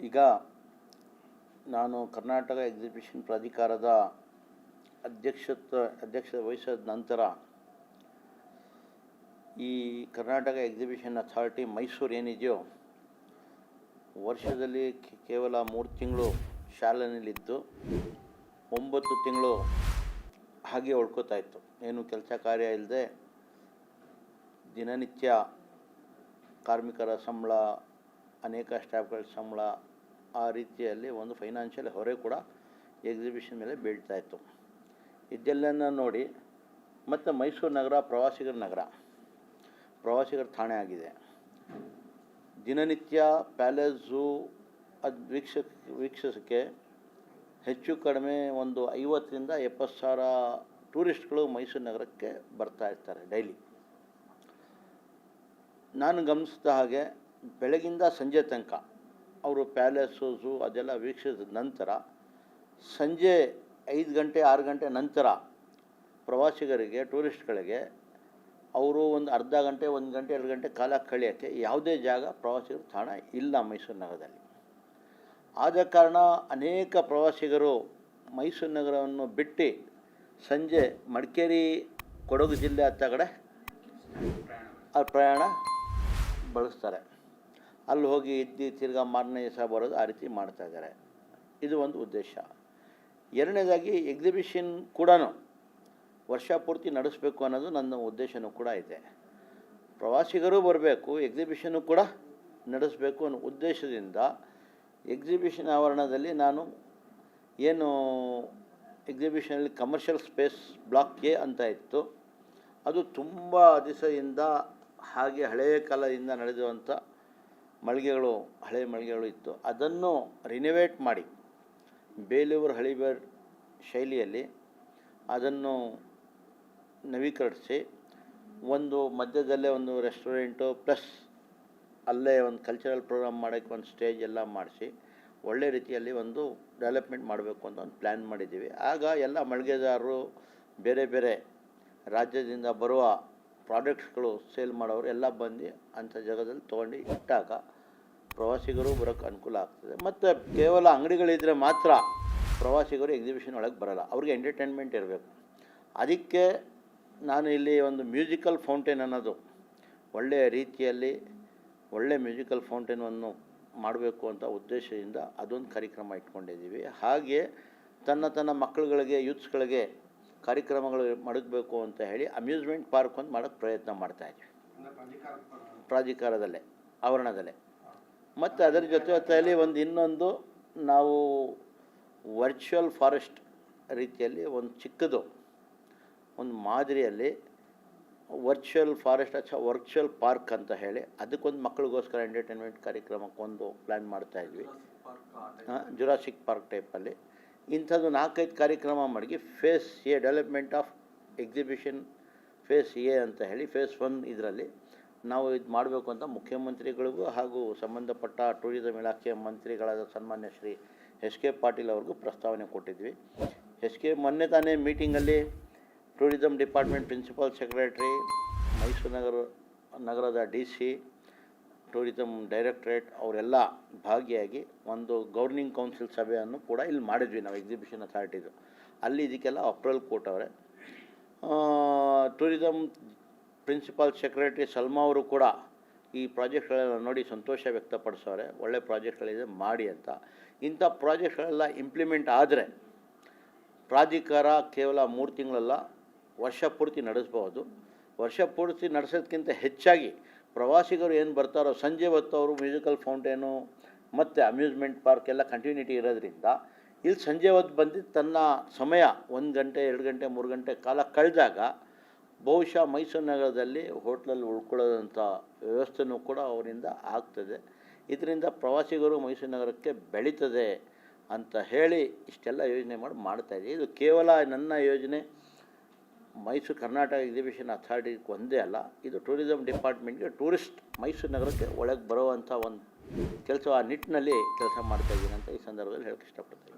ಈಗ ನಾನು ಕರ್ನಾಟಕ ಎಕ್ಸಿಬಿಷನ್ ಪ್ರಾಧಿಕಾರದ ಅಧ್ಯಕ್ಷತ್ವ ಅಧ್ಯಕ್ಷ ವಹಿಸಿದ ನಂತರ ಈ ಕರ್ನಾಟಕ ಎಕ್ಸಿಬಿಷನ್ ಅಥಾರಿಟಿ ಮೈಸೂರು ಏನಿದೆಯೋ, ವರ್ಷದಲ್ಲಿ ಕೇವಲ ಮೂರು ತಿಂಗಳು ಶಾಲೆಯಲ್ಲಿತ್ತು ಒಂಬತ್ತು ತಿಂಗಳು ಹಾಗೆ ಉಳ್ಕೋತಾ ಇತ್ತು. ಏನು ಕೆಲಸ ಕಾರ್ಯ ಇಲ್ಲದೆ ದಿನನಿತ್ಯ ಕಾರ್ಮಿಕರ ಸಂಬಳ ಅನೇಕ ಸ್ಟಾಫ್ಗಳ ಸಂಬಳ ಆ ರೀತಿಯಲ್ಲಿ ಒಂದು ಫೈನಾನ್ಷಿಯಲ್ ಹೊರೆ ಕೂಡ ಎಕ್ಸಿಬಿಷನ್ ಮೇಲೆ ಬೀಳ್ತಾ ಇತ್ತು. ಇದೆಲ್ಲನ ನೋಡಿ ಮತ್ತು ಮೈಸೂರು ನಗರ, ಪ್ರವಾಸಿಗರ ನಗರ, ಪ್ರವಾಸಿಗರ ಠಾಣೆ ಆಗಿದೆ. ದಿನನಿತ್ಯ ಪ್ಯಾಲೇಸು ಅದು ವೀಕ್ಷ ವೀಕ್ಷಿಸೋಕ್ಕೆ ಹೆಚ್ಚು ಕಡಿಮೆ ಒಂದು ಐವತ್ತರಿಂದ ಎಪ್ಪತ್ತು ಸಾವಿರ ಟೂರಿಸ್ಟ್ಗಳು ಮೈಸೂರು ನಗರಕ್ಕೆ ಬರ್ತಾ ಇರ್ತಾರೆ ಡೈಲಿ. ನಾನು ಗಮನಿಸಿದ ಹಾಗೆ ಬೆಳಗಿಂದ ಸಂಜೆ ತನಕ ಅವರು ಪ್ಯಾಲೇಸಸು ಅದೆಲ್ಲ ವೀಕ್ಷಿಸಿದ ನಂತರ ಸಂಜೆ ಐದು ಗಂಟೆ, ಆರು ಗಂಟೆ ನಂತರ ಪ್ರವಾಸಿಗರಿಗೆ, ಟೂರಿಸ್ಟ್ಗಳಿಗೆ ಅವರು ಒಂದು ಅರ್ಧ ಗಂಟೆ, ಒಂದು ಗಂಟೆ, ಎರಡು ಗಂಟೆ ಕಾಲ ಕಳೆಯೋಕ್ಕೆ ಯಾವುದೇ ಜಾಗ ಪ್ರವಾಸಿಗರ ತಾಣ ಇಲ್ಲ ಮೈಸೂರು ನಗರದಲ್ಲಿ. ಆದ ಕಾರಣ ಅನೇಕ ಪ್ರವಾಸಿಗರು ಮೈಸೂರು ನಗರವನ್ನು ಬಿಟ್ಟು ಸಂಜೆ ಮಡಿಕೇರಿ, ಕೊಡಗು ಜಿಲ್ಲೆ ಹತ್ತ ಕಡೆ ಆ ಪ್ರಯಾಣ ಬಳಸ್ತಾರೆ. ಅಲ್ಲಿ ಹೋಗಿ ಇದ್ದು ತಿರ್ಗಾ ಮಾರನೇ ದಿವಸ ಬರೋದು ಆ ರೀತಿ ಮಾಡ್ತಾ ಇದ್ದಾರೆ. ಇದು ಒಂದು ಉದ್ದೇಶ. ಎರಡನೇದಾಗಿ ಎಕ್ಸಿಬಿಷನ್ ಕೂಡ ವರ್ಷ ಪೂರ್ತಿ ನಡೆಸಬೇಕು ಅನ್ನೋದು ನನ್ನ ಉದ್ದೇಶನೂ ಕೂಡ ಇದೆ. ಪ್ರವಾಸಿಗರು ಬರಬೇಕು ಎಕ್ಸಿಬಿಷನ್ನು ಕೂಡ ನಡೆಸಬೇಕು ಅನ್ನೋ ಉದ್ದೇಶದಿಂದ ಎಕ್ಸಿಬಿಷನ್ ಆವರಣದಲ್ಲಿ ನಾನು ಏನು ಎಕ್ಸಿಬಿಷನಲ್ಲಿ ಕಮರ್ಷಿಯಲ್ ಸ್ಪೇಸ್ ಬ್ಲಾಕ್ ಎ ಅಂತ ಇತ್ತು. ಅದು ತುಂಬ ದಿವಸದಿಂದ ಹಾಗೆ ಹಳೆಯ ಕಾಲದಿಂದ ನಡೆದಿರುವಂಥ ಮಳಿಗೆಗಳು, ಹಳೆ ಮಳಿಗೆಗಳು ಇತ್ತು. ಅದನ್ನು ರಿನೋವೇಟ್ ಮಾಡಿ. ಬೇಲೂರು ಹಳಿಬೇರ್ ಶೈಲಿಯಲ್ಲಿ ಅದನ್ನು ನವೀಕರಿಸಿ, ಒಂದು ಮಧ್ಯದಲ್ಲೇ ಒಂದು ರೆಸ್ಟೋರೆಂಟು ಪ್ಲಸ್ ಅಲ್ಲೇ ಒಂದು ಕಲ್ಚರಲ್ ಪ್ರೋಗ್ರಾಮ್ ಮಾಡೋಕ್ಕೆ ಒಂದು ಸ್ಟೇಜ್ ಎಲ್ಲ ಮಾಡಿಸಿ, ಒಳ್ಳೆ ರೀತಿಯಲ್ಲಿ ಒಂದು ಡೆವಲಪ್ಮೆಂಟ್ ಮಾಡಬೇಕು ಅಂತ ಒಂದು ಪ್ಲ್ಯಾನ್ ಮಾಡಿದ್ದೀವಿ. ಆಗ ಎಲ್ಲ ಮಳಿಗೆದಾರರು ಬೇರೆ ಬೇರೆ ರಾಜ್ಯದಿಂದ ಬರುವ ಪ್ರಾಡಕ್ಟ್ಸ್ಗಳು ಸೇಲ್ ಮಾಡೋರು ಎಲ್ಲ ಬಂದು ಅಂಥ ಜಾಗದಲ್ಲಿ ತೊಗೊಂಡು ಇಟ್ಟಾಗ ಪ್ರವಾಸಿಗರು ಬರೋಕ್ಕೆ ಅನುಕೂಲ ಆಗ್ತದೆ. ಮತ್ತು ಕೇವಲ ಅಂಗಡಿಗಳಿದ್ದರೆ ಮಾತ್ರ ಪ್ರವಾಸಿಗರು ಎಕ್ಸಿಬಿಷನ್ ಒಳಗೆ ಬರೋಲ್ಲ. ಅವ್ರಿಗೆ ಎಂಟರ್ಟೈನ್ಮೆಂಟ್ ಇರಬೇಕು. ಅದಕ್ಕೆ ನಾನು ಇಲ್ಲಿ ಒಂದು ಮ್ಯೂಸಿಕಲ್ ಫೌಂಟೇನ್ ಅನ್ನೋದು ಒಳ್ಳೆಯ ರೀತಿಯಲ್ಲಿ ಒಳ್ಳೆ ಮ್ಯೂಸಿಕಲ್ ಫೌಂಟೇನನ್ನು ಮಾಡಬೇಕು ಅಂತ ಉದ್ದೇಶದಿಂದ ಅದೊಂದು ಕಾರ್ಯಕ್ರಮ ಇಟ್ಕೊಂಡಿದ್ದೀವಿ. ಹಾಗೆ ತನ್ನ ತನ್ನ ಮಕ್ಕಳುಗಳಿಗೆ ಯೂತ್ಸ್ಗಳಿಗೆ ಕಾರ್ಯಕ್ರಮಗಳು ಮಡಗಬೇಕು ಅಂತ ಹೇಳಿ ಅಮ್ಯೂಸ್ಮೆಂಟ್ ಪಾರ್ಕ್ ಒಂದು ಮಾಡೋಕ್ಕೆ ಪ್ರಯತ್ನ ಮಾಡ್ತಾಯಿದ್ವಿ ಪ್ರಾಧಿಕಾರದಲ್ಲೇ ಆವರಣದಲ್ಲೇ. ಮತ್ತು ಅದರ ಜೊತೆ ಜೊತೆಯಲ್ಲಿ ಒಂದು ಇನ್ನೊಂದು ನಾವು ವರ್ಚುವಲ್ ಫಾರೆಸ್ಟ್ ರೀತಿಯಲ್ಲಿ ಒಂದು ಚಿಕ್ಕದು ಒಂದು ಮಾದರಿಯಲ್ಲಿ ವರ್ಚುವಲ್ ಫಾರೆಸ್ಟ್ ಅಥವಾ ವರ್ಚುವಲ್ ಪಾರ್ಕ್ ಅಂತ ಹೇಳಿ ಅದಕ್ಕೊಂದು ಮಕ್ಕಳಿಗೋಸ್ಕರ ಎಂಟರ್ಟೈನ್ಮೆಂಟ್ ಕಾರ್ಯಕ್ರಮಕ್ಕೊಂದು ಪ್ಲ್ಯಾನ್ ಮಾಡ್ತಾಯಿದ್ವಿ ಜುರಾಸಿಕ್ ಪಾರ್ಕ್ ಟೈಪಲ್ಲಿ ಇಂಥದ್ದು ನಾಲ್ಕೈದು ಕಾರ್ಯಕ್ರಮ ಮಾಡಿ phase A development of exhibition, phase A ಅಂತ ಹೇಳಿ, ಫೇಸ್ ಒನ್ ಇದರಲ್ಲಿ ನಾವು ಇದು ಮಾಡಬೇಕು ಅಂತ ಮುಖ್ಯಮಂತ್ರಿಗಳಿಗೂ ಹಾಗೂ ಸಂಬಂಧಪಟ್ಟ ಟೂರಿಸಂ ಇಲಾಖೆಯ ಮಂತ್ರಿಗಳಾದ ಸನ್ಮಾನ್ಯ ಶ್ರೀ ಎಸ್ ಕೆ ಪಾಟೀಲ್ ಅವ್ರಿಗೂ ಪ್ರಸ್ತಾವನೆ ಕೊಟ್ಟಿದ್ವಿ. ಎಸ್ ಕೆ ಮೊನ್ನೆ ತಾನೇ ಮೀಟಿಂಗಲ್ಲಿ tourism department principal secretary Mysuru ನಗರ, ನಗರದ ಡಿ ಸಿ ಟೂರಿಸಂ ಡೈರೆಕ್ಟ್ರೇಟ್ ಅವರೆಲ್ಲ ಭಾಗಿಯಾಗಿ ಒಂದು ಗೌರ್ನಿಂಗ್ ಕೌನ್ಸಿಲ್ ಸಭೆಯನ್ನು ಕೂಡ ಇಲ್ಲಿ ಮಾಡಿದ್ವಿ ನಾವು ಎಕ್ಸಿಬಿಷನ್ ಅಥಾರಿಟಿದು ಅಲ್ಲಿ ಇದಕ್ಕೆಲ್ಲ ಅಪ್ರೂವಲ್ ಅವರೇ. ಟೂರಿಸಮ್ ಪ್ರಿನ್ಸಿಪಾಲ್ ಸೆಕ್ರೆಟರಿ ಸಲ್ಮಾ ಅವರು ಕೂಡ ಈ ಪ್ರಾಜೆಕ್ಟ್ಗಳೆಲ್ಲ ನೋಡಿ ಸಂತೋಷ ವ್ಯಕ್ತಪಡಿಸೋರೆ, ಒಳ್ಳೆ ಪ್ರಾಜೆಕ್ಟ್ಗಳಿದೆ ಮಾಡಿ ಅಂತ. ಇಂಥ ಪ್ರಾಜೆಕ್ಟ್ಗಳೆಲ್ಲ ಇಂಪ್ಲಿಮೆಂಟ್ ಆದರೆ ಪ್ರಾಧಿಕಾರ ಕೇವಲ ಮೂರು ತಿಂಗಳಲ್ಲ, ವರ್ಷ ಪೂರ್ತಿ ನಡೆಸ್ಬೋದು ವರ್ಷ ಪೂರ್ತಿ ನಡೆಸೋದಕ್ಕಿಂತ ಹೆಚ್ಚಾಗಿ ಪ್ರವಾಸಿಗರು ಏನು ಬರ್ತಾರೋ, ಸಂಜೆ ಹೊತ್ತು ಅವರು ಮ್ಯೂಸಿಕಲ್ ಫೌಂಟೇನು ಮತ್ತು ಅಮ್ಯೂಸ್ಮೆಂಟ್ ಪಾರ್ಕ್ ಎಲ್ಲ ಕಂಟಿನ್ಯೂಟಿ ಇರೋದ್ರಿಂದ, ಇಲ್ಲಿ ಸಂಜೆ ಹೊತ್ತು ಬಂದು ತನ್ನ ಸಮಯ, ಒಂದು ಗಂಟೆ, ಎರಡು ಗಂಟೆ, ಮೂರು ಗಂಟೆ ಕಾಲ ಕಳೆದಾಗ ಬಹುಶಃ ಮೈಸೂರು ನಗರದಲ್ಲಿ ಹೋಟ್ಲಲ್ಲಿ ಉಳ್ಕೊಳ್ಳೋದಂಥ ವ್ಯವಸ್ಥೆನೂ ಕೂಡ ಅವರಿಂದ ಆಗ್ತದೆ. ಇದರಿಂದ ಪ್ರವಾಸಿಗರು ಮೈಸೂರು ನಗರಕ್ಕೆ ಬೆಳೀತದೆ ಅಂತ ಹೇಳಿ ಇಷ್ಟೆಲ್ಲ ಯೋಜನೆ ಮಾಡಿ ಮಾಡ್ತಾಯಿದ್ದೀವಿ ಇದು ಕೇವಲ ನನ್ನ ಯೋಜನೆ ಮೈಸೂರು ಕರ್ನಾಟಕ ಎಕ್ಸಿಬಿಷನ್ ಅಥಾರಿಟಿಗೆ ಒಂದೇ ಅಲ್ಲ, ಇದು ಟೂರಿಸಂ ಡಿಪಾರ್ಟ್ಮೆಂಟ್ಗೆ ಟೂರಿಸ್ಟ್ ಮೈಸೂರು ನಗರಕ್ಕೆ ಒಳಗೆ ಬರುವಂಥ ಒಂದು ಕೆಲಸ ಆ ನಿಟ್ಟಿನಲ್ಲಿ ಕೆಲಸ ಮಾಡ್ತಾಯಿದ್ದೀನಿ ಅಂತ ಈ ಸಂದರ್ಭದಲ್ಲಿ ಹೇಳಕ್ಕೆ ಇಷ್ಟಪಡ್ತೀನಿ.